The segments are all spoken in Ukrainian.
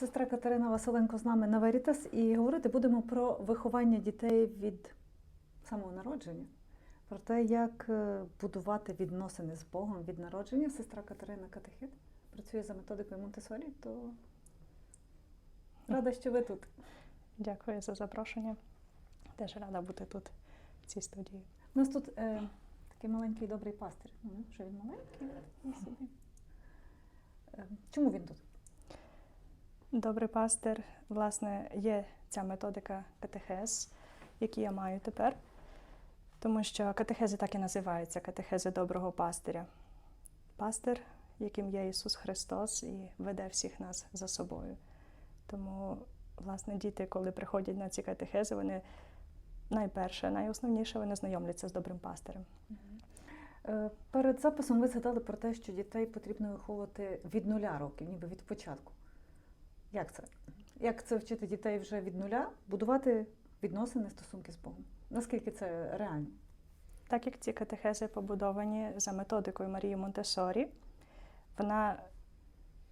Сестра Катерина Василенко з нами на Верітас і говорити будемо про виховання дітей від самого народження, про те, як е, будувати відносини з Богом від народження. Сестра Катерина Катехит працює за методикою Монтесорі, то рада, що ви тут. Дякую за запрошення. Теж рада бути тут, в цій студії. У нас тут е, такий маленький добрий пастир. Ну, що він маленький. Е, чому він тут? Добрий пастир, власне, є ця методика катехез, які я маю тепер, тому що катехези так і називаються катехези доброго пастиря. Пастир, яким є Ісус Христос, і веде всіх нас за собою. Тому, власне, діти, коли приходять на ці катехези, вони найперше, найосновніше вони знайомляться з добрим пастирем. Е, Перед записом ви згадали про те, що дітей потрібно виховувати від нуля років, ніби від початку. Як це? Як це вчити дітей вже від нуля, будувати відносини, стосунки з Богом? Наскільки це реально? Так як ці катехези побудовані за методикою Марії Монтесорі, вона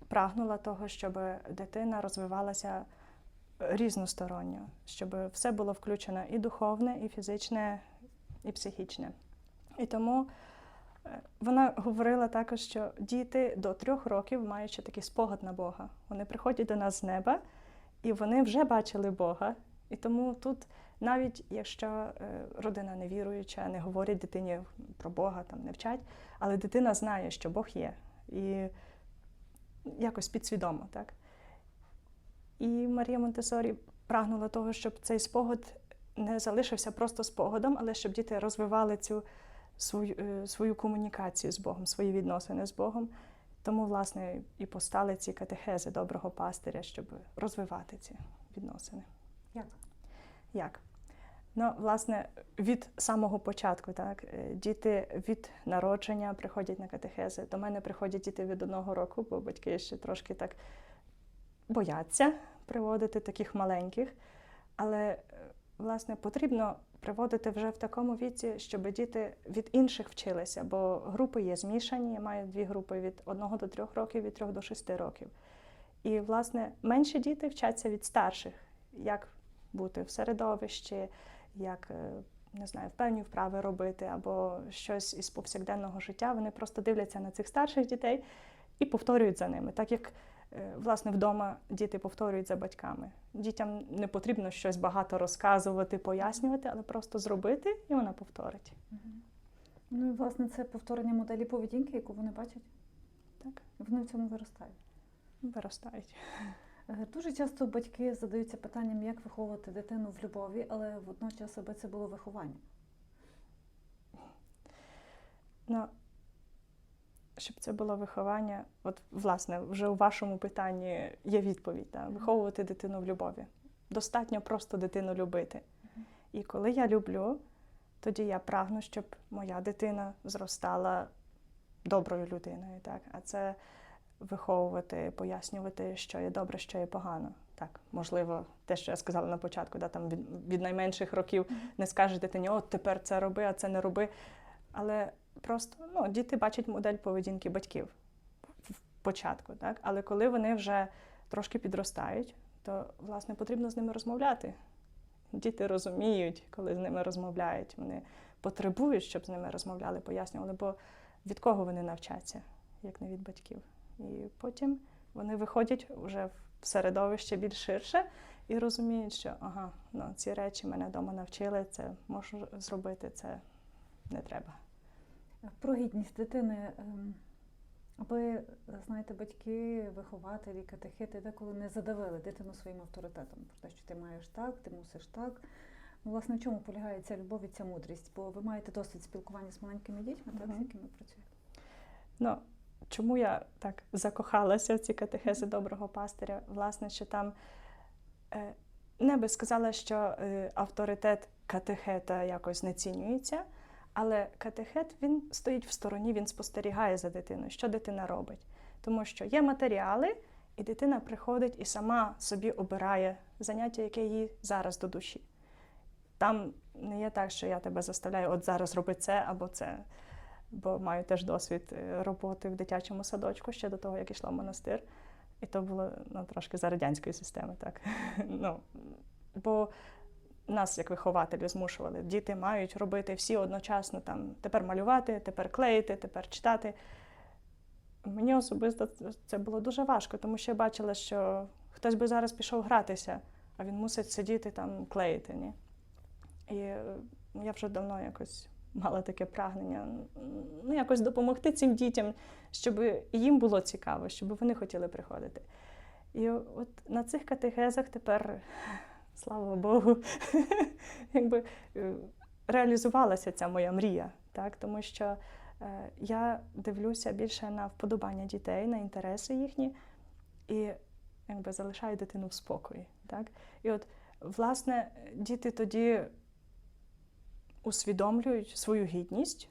прагнула того, щоб дитина розвивалася різносторонньо, щоб все було включено і духовне, і фізичне, і психічне. І тому вона говорила також, що діти до трьох років ще такий спогад на Бога. Вони приходять до нас з неба, і вони вже бачили Бога. І тому тут, навіть якщо е, родина невіруюча, не говорять дитині про Бога, там не вчать, але дитина знає, що Бог є. І якось підсвідомо, так? І Марія Монтесорі прагнула того, щоб цей спогад не залишився просто спогадом, але щоб діти розвивали цю свою, е, свою комунікацію з Богом, свої відносини з Богом. Тому, власне, і постали ці катехези доброго пастиря, щоб розвивати ці відносини. Як? Як? Ну, власне, від самого початку, так, е, діти від народження приходять на катехези. До мене приходять діти від одного року, бо батьки ще трошки так бояться приводити таких маленьких. Але, е, власне, потрібно приводити вже в такому віці, щоб діти від інших вчилися, бо групи є змішані. Я маю дві групи від 1 до 3 років, від 3 до 6 років. І, власне, менші діти вчаться від старших, як бути в середовищі, як е, не знаю, певні вправи робити або щось із повсякденного життя. Вони просто дивляться на цих старших дітей і повторюють за ними, так як власне вдома діти повторюють за батьками. Дітям не потрібно щось багато розказувати, пояснювати, але просто зробити, і вона повторить. Ну і власне це повторення моделі поведінки, яку вони бачать. Так, Вони в цьому виростають. виростають. Е, Дуже часто батьки задаються питанням, як виховувати дитину в любові, але водночас, аби це було виховання. Ну, щоб це було виховання, от власне, вже у вашому питанні є відповідь: так? виховувати дитину в любові. Достатньо просто дитину любити. І коли я люблю, тоді я прагну, щоб моя дитина зростала доброю людиною. Так? А це виховувати, пояснювати, що є добре, що є погано. Так, можливо, те, що я сказала на початку, да, там від, від найменших років не скажеш дитині, от тепер це роби, а це не роби. Але просто ну, діти бачать модель поведінки батьків в початку. Так? Але коли вони вже трошки підростають, то власне потрібно з ними розмовляти. Діти розуміють, коли з ними розмовляють. Вони потребують, щоб з ними розмовляли, пояснювали, бо від кого вони навчаться, як не від батьків. І потім вони виходять вже в середовище більш ширше і розуміють, що ага, ну, ці речі мене вдома навчили, це можу зробити, це не треба. Про гідність дитини. ем, Аби, знаєте, батьки, вихователі, катехити деколи не задавили дитину своїм авторитетом про те, що ти маєш так, ти мусиш так. Ну, власне, в чому полягає ця любов і ця мудрість? Бо ви маєте досвід спілкування з маленькими дітьми, так, з якими працюєте. Ну, чому я так закохалася в ці катехези доброго пастиря? Власне, що там е, не би сказала, що е, авторитет катехета якось знецінюється, але катехет він стоїть в стороні, він спостерігає за дитиною, що дитина робить. Тому що є матеріали, і дитина приходить і сама собі обирає заняття, яке їй зараз до душі. Там не є так, що я тебе заставляю, от зараз роби це або це. Бо маю теж досвід е, роботи в дитячому садочку ще до того, як йшла в монастир. І то було ну, трошки за радянської системи, так. ну, бо нас, як вихователів, змушували. Діти мають робити всі одночасно там тепер малювати, тепер клеїти, тепер читати. Мені особисто це було дуже важко, тому що я бачила, що хтось би зараз пішов гратися, а він мусить сидіти там клеїти. Ні? І е, я вже давно якось мала таке прагнення ну, якось допомогти цим дітям, щоб їм було цікаво, щоб вони хотіли приходити. І от на цих катехезах тепер, слава Богу, якби е, реалізувалася ця моя мрія, так? тому що е, я дивлюся більше на вподобання дітей, на інтереси їхні і якби залишаю дитину в спокої. Так? І от, власне, діти тоді усвідомлюють свою гідність,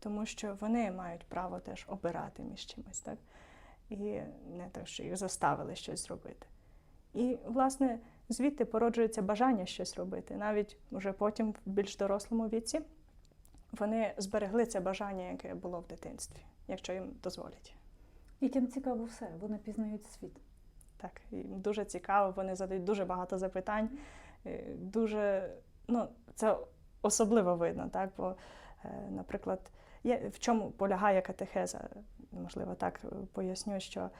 тому що вони мають право теж обирати між чимось, так? І не те, що їх заставили щось зробити. І, власне, звідти породжується бажання щось робити. Навіть вже потім, в більш дорослому віці, вони зберегли це бажання, яке було в дитинстві, якщо їм дозволять. Дітям цікаво все, вони пізнають світ. Так, їм дуже цікаво, вони задають дуже багато запитань. е, Дуже, ну, це особливо видно, так? Бо, е, наприклад, є, в чому полягає катехеза? Можливо, так е, поясню, що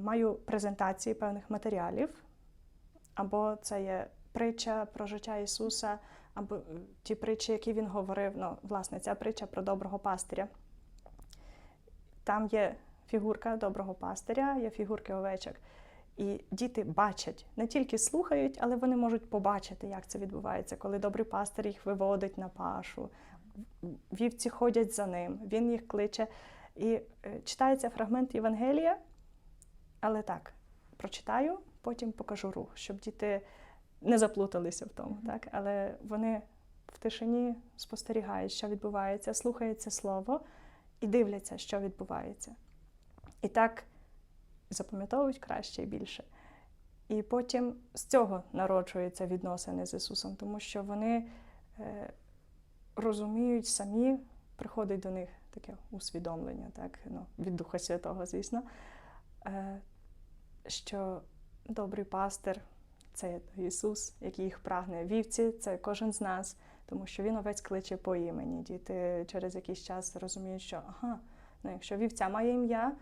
маю презентації певних матеріалів, або це є притча про життя Ісуса, або е, ті притчі, які він говорив. Ну, власне, ця притча про доброго пастиря. Там є фігурка доброго пастиря, є фігурки овечок. І діти бачать, не тільки слухають, але вони можуть побачити, як це відбувається, коли добрий пастир їх виводить на пашу, вівці ходять за ним, він їх кличе. І е, читається фрагмент Євангелія, але так, прочитаю, потім покажу рух, щоб діти не заплуталися в тому. Так? Але вони в тишині спостерігають, що відбувається, слухають це слово і дивляться, що відбувається. І так запам'ятовують краще і більше. І потім з цього народжуються відносини з Ісусом, тому що вони е, розуміють самі, приходить до них таке усвідомлення, так, ну, від Духа Святого, звісно, е, що добрий пастир це Ісус, який їх прагне. Вівці це кожен з нас, тому що Він овець кличе по імені. Діти через якийсь час розуміють, що ага, ну, якщо вівця має ім'я,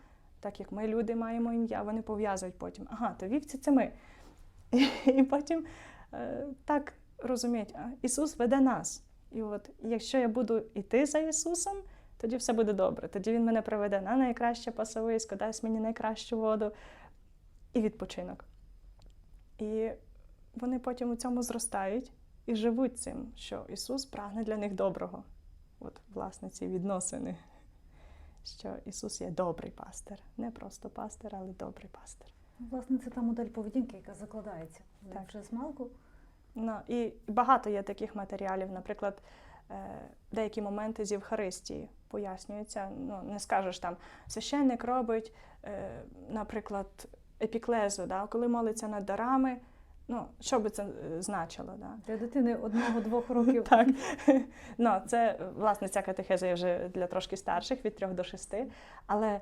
так як ми люди маємо ім'я, вони пов'язують потім. Ага, то вівці це ми. І, потім е, так розуміють, а Ісус веде нас. І от якщо я буду йти за Ісусом, тоді все буде добре. Тоді Він мене приведе на найкраще пасовисько, дасть мені найкращу воду і відпочинок. І вони потім у цьому зростають і живуть цим, що Ісус прагне для них доброго. От, власне, ці відносини що Ісус є добрий пастир, не просто пастир, але добрий пастир. Власне, це та модель поведінки, яка закладається Так. вже з малку. Ну, і багато є таких матеріалів. Наприклад, е, деякі моменти з Євхаристії пояснюються. Ну, не скажеш там, священник робить, е, наприклад, епіклезу, да? коли молиться над дарами. Ну, що би це е, значило? Да? Для дитини одного-двох років. Так. Ну, це, власне, ця катехеза є вже для трошки старших, від 3 до 6, але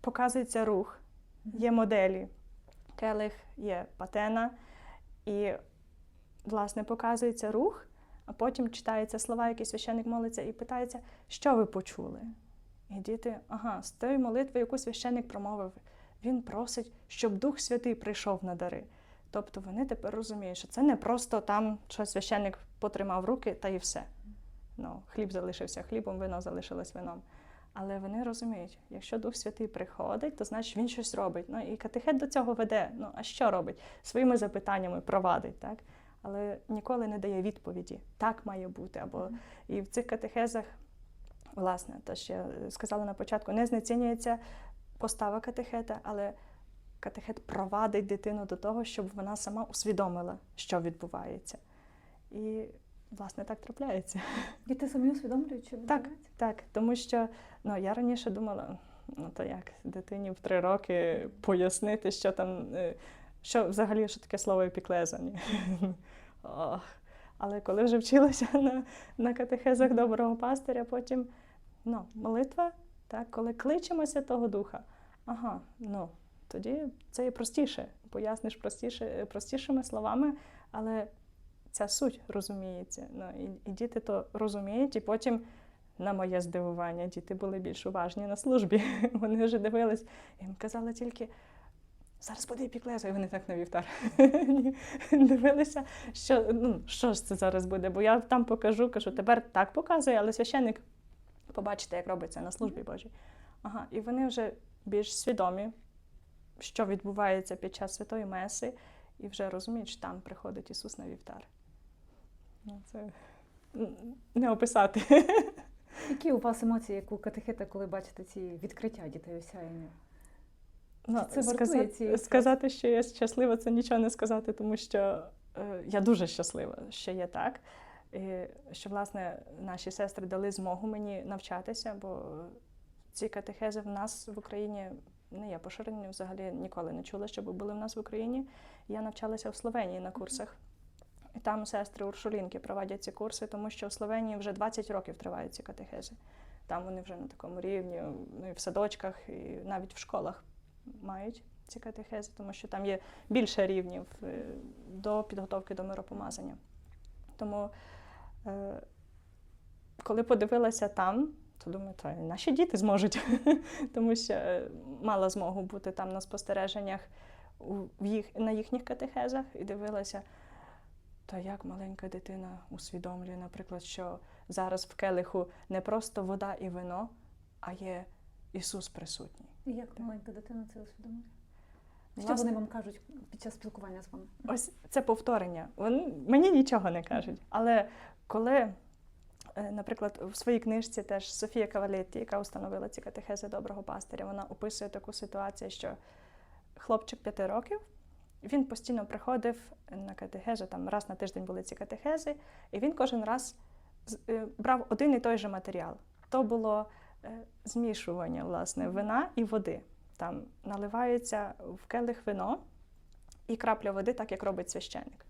показується рух, є моделі. Келих, є патена, і, власне, показується рух, а потім читаються слова, які священник молиться, і питається, що ви почули? І діти, ага, з тої молитви, яку священник промовив, він просить, щоб Дух Святий прийшов на дари. Тобто вони тепер розуміють, що це не просто там, що священник потримав руки та і все. Ну, хліб залишився хлібом, вино залишилось вином. Але вони розуміють, якщо Дух Святий приходить, то значить він щось робить. Ну і катехет до цього веде. Ну а що робить? Своїми запитаннями провадить, так? Але ніколи не дає відповіді. Так має бути. Або і в цих катехезах, власне, те, що я сказала на початку, не знецінюється постава катехета, але катехет провадить дитину до того, щоб вона сама усвідомила, що відбувається. І, власне, так трапляється. Діти самі усвідомлюють, що відбувається. Так, тому що ну, я раніше думала, ну то як дитині в три роки пояснити, що там, е, що взагалі що таке слово епіклеза. Ні? Ох. Але коли вже вчилася на, на катехезах доброго пастиря, потім ну, молитва, так, коли кличемо Святого Духа, ага, ну, тоді це є простіше. Поясниш простіше, простішими словами, але ця суть розуміється. Ну, і, і діти то розуміють, і потім, на моє здивування, діти були більш уважні на службі. Вони вже дивились, їм казала тільки. Зараз буде піклеза, і вони так на вівтар дивилися, що, ну, що ж це зараз буде. Бо я там покажу, кажу, тепер так показує, але священник побачите, як робиться на службі Божій. Ага, і вони вже більш свідомі, що відбувається під час святої Меси, і вже розуміють, що там приходить Ісус на вівтар. Ну, це не описати. Які у вас емоції, як у катехета, коли бачите ці відкриття дітей осяяння? Ну, це сказати, сказати, що я щаслива, це нічого не сказати, тому що е, я дуже щаслива, що є так. Що, власне, наші сестри дали змогу мені навчатися, бо ці катехези в нас в Україні не є поширені, взагалі ніколи не чула, щоб були в нас в Україні. Я навчалася в Словенії на курсах. І там сестри Уршулінки проводять ці курси, тому що в Словенії вже 20 років тривають ці катехези. Там вони вже на такому рівні, ну і в садочках, і навіть в школах мають ці катехези, тому що там є більше рівнів е, до підготовки до миропомазання. Тому, коли подивилася там, то думаю, то наші діти зможуть, тому що е, мала змогу бути там на спостереженнях в їх, на їхніх катехезах і дивилася, то як маленька дитина усвідомлює, наприклад, що зараз в келиху не просто вода і вино, а є Ісус присутній. І як маленька дитина це усвідомлює? Що вони вам кажуть під час спілкування з вами? Ось це повторення. Вони мені нічого не кажуть. Але коли, е, наприклад, в своїй книжці теж Софія Кавалетті, яка установила ці катехези доброго пастиря, вона описує таку ситуацію, що хлопчик п'яти років. Він постійно приходив на катехезу, там раз на тиждень були ці катехези, і він кожен раз е, брав один і той же матеріал. То було е, змішування власне вина і води. Там наливається в келих вино і крапля води, так як робить священник.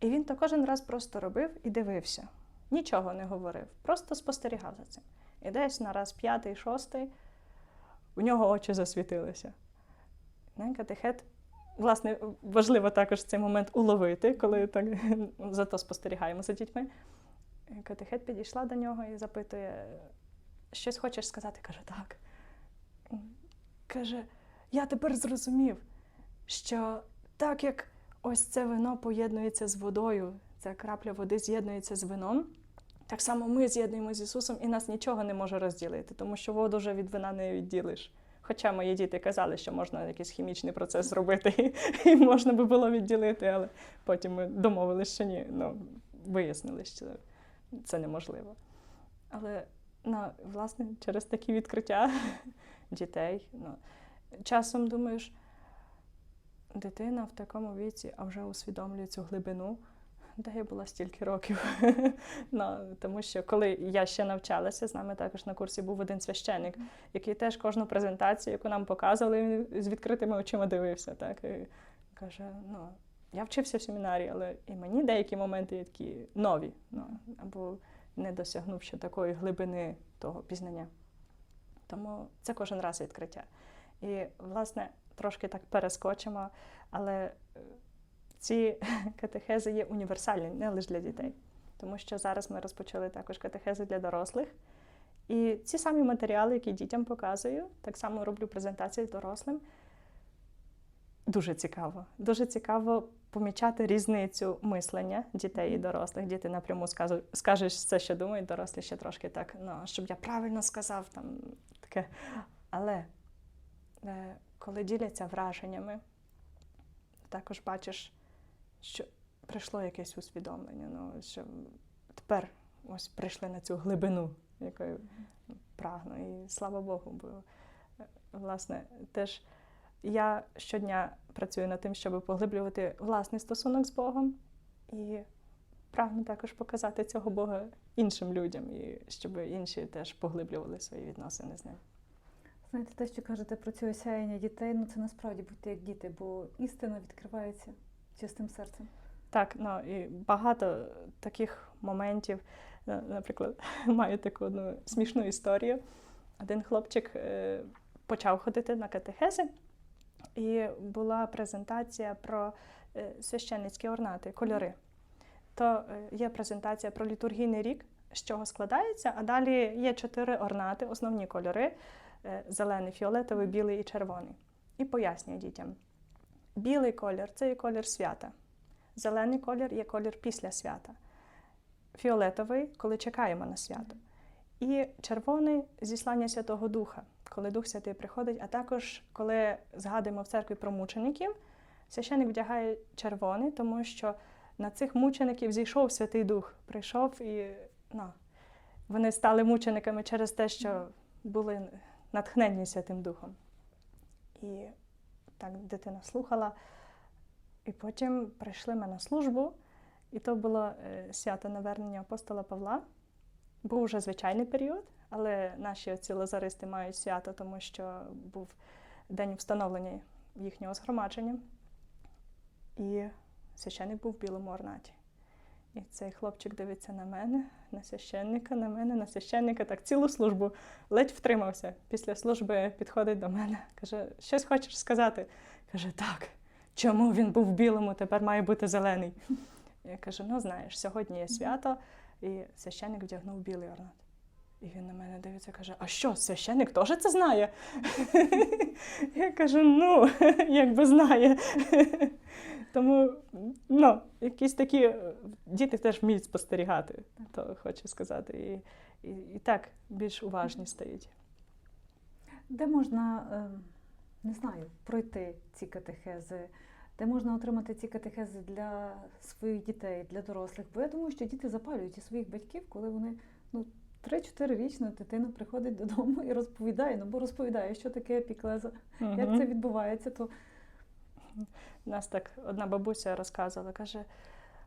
І він то кожен раз просто робив і дивився, нічого не говорив, просто спостерігав за цим. І десь на раз п'ятий, шостий у нього очі засвітилися. Катехет, власне, важливо також цей момент уловити, коли так зато спостерігаємо за дітьми. Катехет підійшла до нього і запитує, щось хочеш сказати? Каже, так. Каже, я тепер зрозумів, що так як ось це вино поєднується з водою, ця крапля води з'єднується з вином, так само ми з'єднуємо з Ісусом, і нас нічого не може розділити, тому що воду вже від вина не відділиш. Хоча мої діти казали, що можна якийсь хімічний процес зробити, і можна би було відділити, але потім ми домовилися, що ні. Ну, вияснили, що це неможливо. Але ну, власне через такі відкриття дітей. Ну, часом думаєш, дитина в такому віці, а вже усвідомлює цю глибину, де я була стільки років. ну, тому що коли я ще навчалася, з нами також на курсі був один священник, який теж кожну презентацію, яку нам показували, він з відкритими очима дивився. Так? І каже, ну, я вчився в семінарі, але і мені деякі моменти є такі нові, ну, або не досягнув ще такої глибини того пізнання. Тому це кожен раз відкриття. І, власне, трошки так перескочимо, але е, ці катехези є універсальні, не лише для дітей. Тому що зараз ми розпочали також катехези для дорослих. І ці самі матеріали, які дітям показую, так само роблю презентації дорослим. Дуже цікаво. Дуже цікаво помічати різницю мислення дітей і дорослих. Діти напряму скажуть, скажеш все, що думають, дорослі ще трошки так, ну, щоб я правильно сказав, там таке. Але е, коли діляться враженнями, також бачиш, що прийшло якесь усвідомлення. Ну, що тепер ось прийшли на цю глибину, якою прагну. І слава Богу, бо е, власне теж я щодня працюю над тим, щоб поглиблювати власний стосунок з Богом і прагну також показати цього Бога іншим людям, і щоб інші теж поглиблювали свої відносини з ним. Знаєте, те, що кажете про це осяяння дітей, ну це насправді будьте як діти, бо істина відкривається чистим серцем. Так, ну і багато таких моментів. Е, Наприклад, маю таку одну смішну історію. Один хлопчик е, почав ходити на катехези, і була презентація про е, священницькі орнати, кольори. То е, є презентація про літургійний рік, з чого складається, а далі є чотири орнати, основні кольори: е, зелений, фіолетовий, білий і червоний. І пояснює дітям. Білий колір це є колір свята. Зелений колір є колір після свята. Фіолетовий, коли чекаємо на свято. І червоний зіслання Святого Духа, коли Дух Святий приходить, а також коли згадуємо в церкві про мучеників, священик вдягає червоний, тому що на цих мучеників зійшов Святий Дух, прийшов і ну, вони стали мучениками через те, що були натхненні Святим Духом. І так дитина слухала. І потім прийшли ми на службу, і то було е, свято навернення апостола Павла. Був вже звичайний період, але наші оці лазаристи мають свято, тому що був день встановлення їхнього згромадження. І священник був в білому орнаті. І цей хлопчик дивиться на мене, на священника, на мене, на священника, так цілу службу ледь втримався. Після служби підходить до мене, каже: щось хочеш сказати? Каже, так. Чому він був в білому, тепер має бути зелений? Я кажу: ну знаєш, сьогодні є свято, і священник вдягнув білий орнат. І він на мене дивиться, каже: А що, священник теж це знає? Я кажу: ну, якби знає. Тому ну, якісь такі е, діти теж вміють спостерігати, то хочу сказати. І, і, і так більш уважні стають. Де можна, е, не знаю, пройти ці катехези, де можна отримати ці катехези для своїх дітей, для дорослих? Бо я думаю, що діти запалюють і своїх батьків, коли вони ну, 3-4 річна дитина приходить додому і розповідає, ну бо розповідає, що таке епіклеза, як це відбувається, то У нас так одна бабуся розказувала, каже: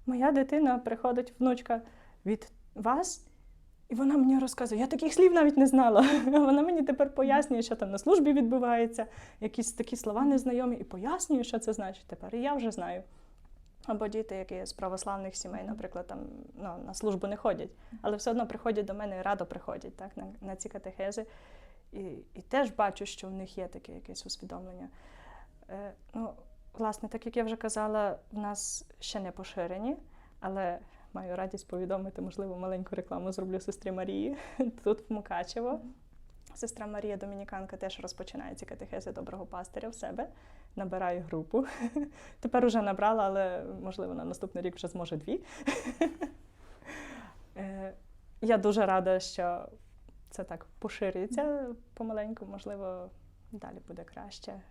моя дитина приходить внучка від вас, і вона мені розказує, я таких слів навіть не знала. Вона мені тепер пояснює, що там на службі відбувається, якісь такі слова незнайомі, і пояснює, що це значить тепер. І я вже знаю. Або діти, які з православних сімей, наприклад, там ну, на службу не ходять, але все одно приходять до мене і радо приходять так, на, на ці катехези. І, і теж бачу, що в них є таке якесь усвідомлення. Е, ну, власне, так як я вже казала, в нас ще не поширені, але маю радість повідомити, можливо, маленьку рекламу зроблю сестрі Марії тут в Мукачево. Сестра Марія Домініканка теж розпочинає ці катехези доброго пастиря в себе, набирає групу. Тепер уже набрала, але можливо на наступний рік вже зможе дві. Е, Я дуже рада, що це так поширюється помаленьку, можливо, далі буде краще,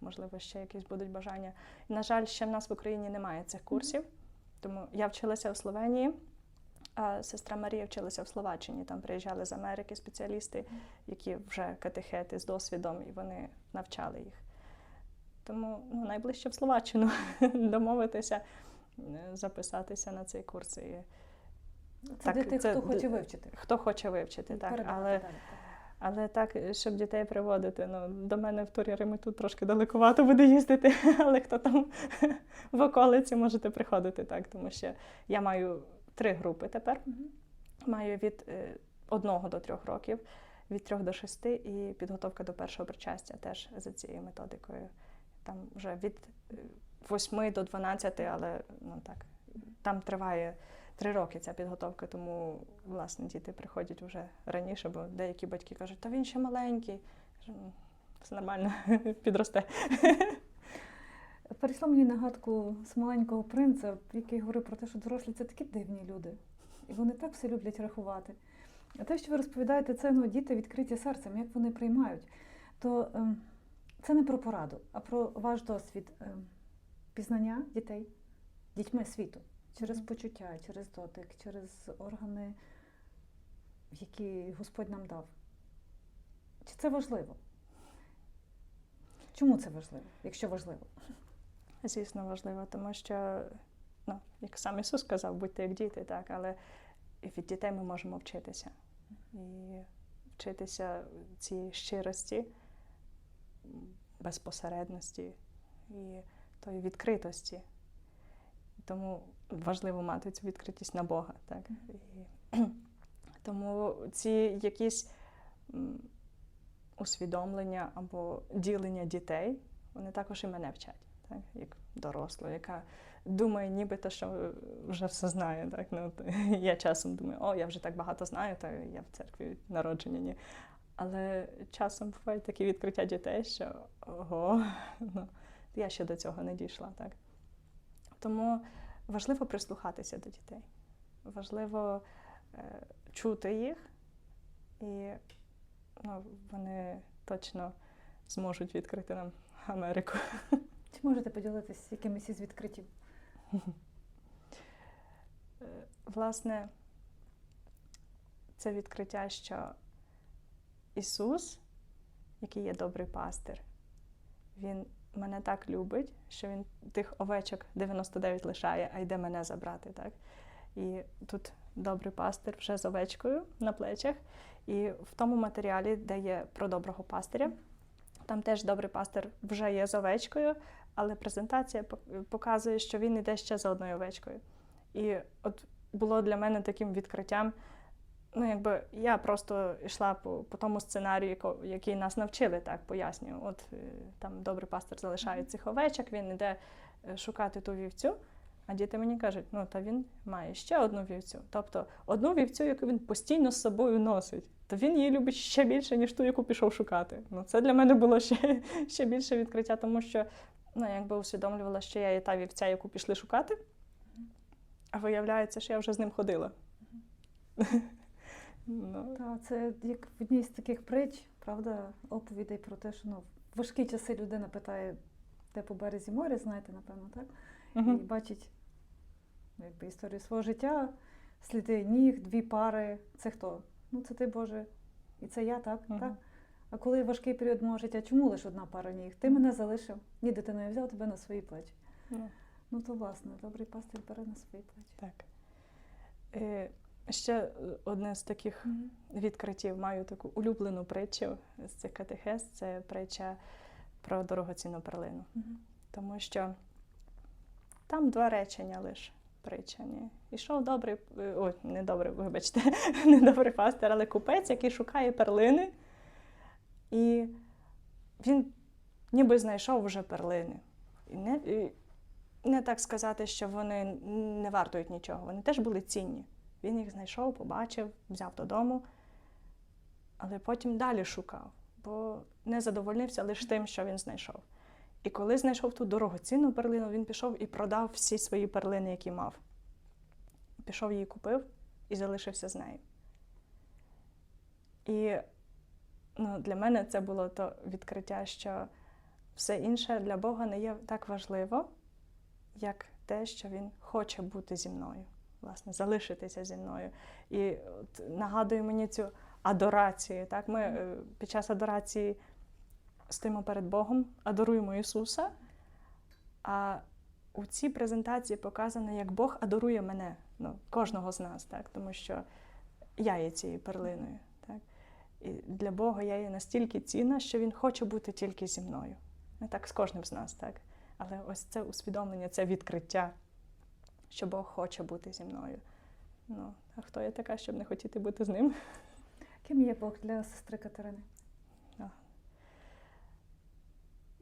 можливо, ще якісь будуть бажання. На жаль, ще в нас в Україні немає цих курсів, тому я вчилася у Словенії. А сестра Марія вчилася в Словаччині. Там приїжджали з Америки спеціалісти, які вже катехети з досвідом, і вони навчали їх. Тому ну, найближче в Словаччину домовитися, е, записатися на цей курс. І це Так, для тих, це хто хоче вивчити. хто хоче вивчити, так. Передавати Але, так. але так, щоб дітей приводити, ну, до мене в турі Риму тут трошки далекувато буде їздити, але хто там в околиці можете приходити, так, тому що я маю три групи тепер. Маю від е, одного до трьох років, від трьох до шести, і підготовка до першого причастя теж за цією методикою. Там вже від е, восьми до дванадцяти, але ну так, там триває три роки ця підготовка, тому власне діти приходять вже раніше, бо деякі батьки кажуть, та він ще маленький. «Ну, Все нормально, підросте. Перейшло мені нагадку з маленького принца, який говорив про те, що дорослі це такі дивні люди. І вони так все люблять рахувати. А те, що ви розповідаєте, це ну, діти відкриті серцем, як вони приймають, то ем, це не про пораду, а про ваш досвід ем, пізнання дітей, дітьми світу через почуття, через дотик, через органи, які Господь нам дав. Чи це важливо? Чому це важливо, якщо важливо? Звісно, важливо, тому що, ну, як сам Ісус сказав, будьте як діти, так, але від дітей ми можемо вчитися. І вчитися цій щирості, безпосередності і тої відкритості. Тому важливо мати цю відкритість на Бога. Так? І, тому ці якісь усвідомлення або ділення дітей вони також і мене вчать, так? як дорослу, яка думає, нібито, що вже все знає. Так? Ну, я часом думаю, о, я вже так багато знаю, то я в церкві народження ні. Але часом бувають такі відкриття дітей, що ого, ну, я ще до цього не дійшла. Так? Тому важливо прислухатися до дітей. Важливо е, чути їх, і ну, вони точно зможуть відкрити нам Америку. Чи можете поділитися якимись із відкриттів? Е, Власне, це відкриття, що Ісус, який є добрий пастир, Він мене так любить, що Він тих овечок 99 лишає, а йде мене забрати. Так? І тут добрий пастир вже з овечкою на плечах. І в тому матеріалі, де є про доброго пастиря, там теж добрий пастир вже є з овечкою, але презентація показує, що він іде ще за одною овечкою. І от було для мене таким відкриттям. Ну, якби я просто йшла по, по тому сценарію, який нас навчили, так пояснюю. От е, там добрий пастор залишає цих овечок, він іде е, шукати ту вівцю. А діти мені кажуть, ну та він має ще одну вівцю. Тобто одну вівцю, яку він постійно з собою носить, то він її любить ще більше, ніж ту, яку пішов шукати. Ну, це для мене було ще, ще більше відкриття, тому що ну, якби усвідомлювала, що я є та вівця, яку пішли шукати, а виявляється, що я вже з ним ходила. Ну, Та це як в одній з таких притч, правда, оповідей про те, що ну, в важкі часи людина питає, де по березі моря, знаєте, напевно, так? І бачить ну, якби, історію свого життя, сліди ніг, дві пари. Це хто? Ну, це ти, Боже. І це я, так? Мгм. так? А коли важкий період мого життя, чому лише одна пара ніг? Ти мене залишив. Ні, дитино, я взяв тебе на свої плечі. Ну, Ну, то власне, добрий пастир бере на свої плечі. так. Е, ще е, одне з таких відкриттів маю таку улюблену притчу з цих катехез. Це притча про дорогоцінну перлину. Мгм. Тому що там два речення лише притчані. Ішов добрий, е, ой, не добрий, вибачте, не добрий пастир, але купець, який шукає перлини. І він ніби знайшов вже перлини. І не, і не так сказати, що вони не вартують нічого. Вони теж були цінні. Він їх знайшов, побачив, взяв додому, але потім далі шукав, бо не задовольнився лише тим, що він знайшов. І коли знайшов ту дорогоцінну перлину, він пішов і продав всі свої перлини, які мав. Пішов її купив і залишився з нею. І ну, для мене це було то відкриття, що все інше для Бога не є так важливо, як те, що Він хоче бути зі мною, власне, залишитися зі мною. І от нагадує мені цю адорацію. Так? Ми е, під час адорації стоїмо перед Богом, адоруємо Ісуса. А у цій презентації показано, як Бог адорує мене, ну, кожного з нас, так? тому що я є цією перлиною. Так? І для Бога я є настільки цінна, що Він хоче бути тільки зі мною. Не так з кожним з нас, так? Але ось це усвідомлення, це відкриття, що Бог хоче бути зі мною. Ну, а хто я така, щоб не хотіти бути з ним? Ким є Бог для сестри Катерини?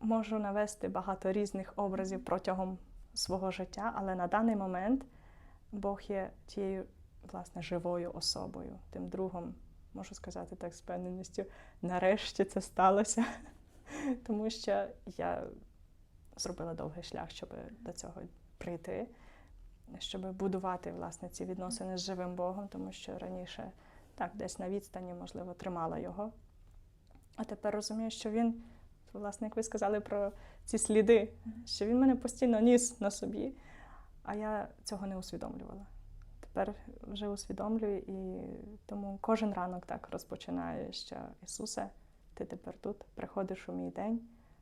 Можу навести багато різних образів протягом свого життя, але на даний момент Бог є тією власне живою особою, тим другом, можу сказати так з певненістю, нарешті це сталося. Тому що я зробила довгий шлях, щоб до цього прийти, щоб будувати власне ці відносини з живим Богом, тому що раніше так, десь на відстані, можливо, тримала його. А тепер розумію, що він, власне, як ви сказали про ці сліди, що він мене постійно ніс на собі, а я цього не усвідомлювала. Тепер вже усвідомлюю, і тому кожен ранок так розпочинаю, що Ісусе, ти тепер тут, приходиш у мій день,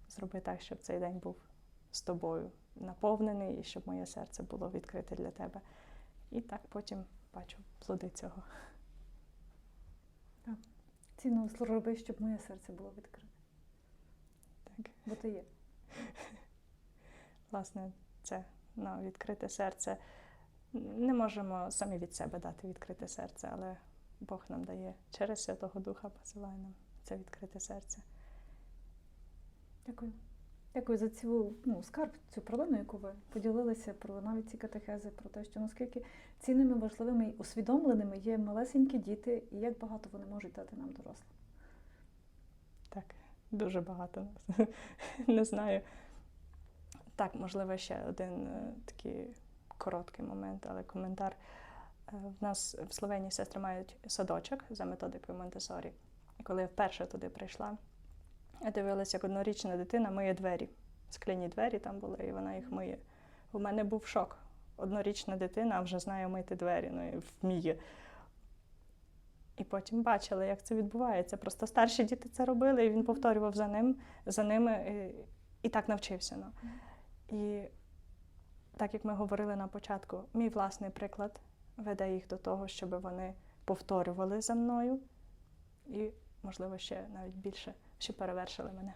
зроби так, щоб цей день був з тобою наповнений, і щоб моє серце було відкрите для тебе. І так потім бачу плоди цього. Цінно роби, щоб моє серце було відкрите. Так. Бо ти є. Власне, це ну, відкрите серце. Не можемо самі від себе дати відкрите серце, але Бог нам дає через Святого Духа посилає нам це відкрите серце. Дякую. Дякую за цю ну, скарб, цю проблему, яку ви поділилися про навіть ці катехези, про те, що наскільки цінними, важливими і усвідомленими є малесенькі діти, і як багато вони можуть дати нам дорослим. Так, дуже багато. Не знаю. Так, можливо, ще один е, такий короткий момент, але коментар. Е, В нас в Словенії сестри мають садочок за методикою Монтесорі. І коли я вперше туди прийшла, я дивилася, як однорічна дитина миє двері. Скляні двері там були, і вона їх миє. У мене був шок. Однорічна дитина вже знає мити двері, ну і вміє. І потім бачила, як це відбувається. Просто старші діти це робили, і він повторював за ним, за ними і, і так навчився. Ну. І так як ми говорили на початку, мій власний приклад веде їх до того, щоб вони повторювали за мною, і, можливо, ще навіть більше, що перевершили мене.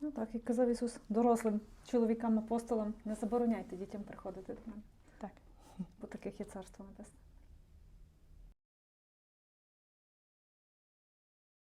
Ну так, як казав Ісус, дорослим чоловікам, апостолам, не забороняйте дітям приходити до мене. Так. Бо таких є царство небесне.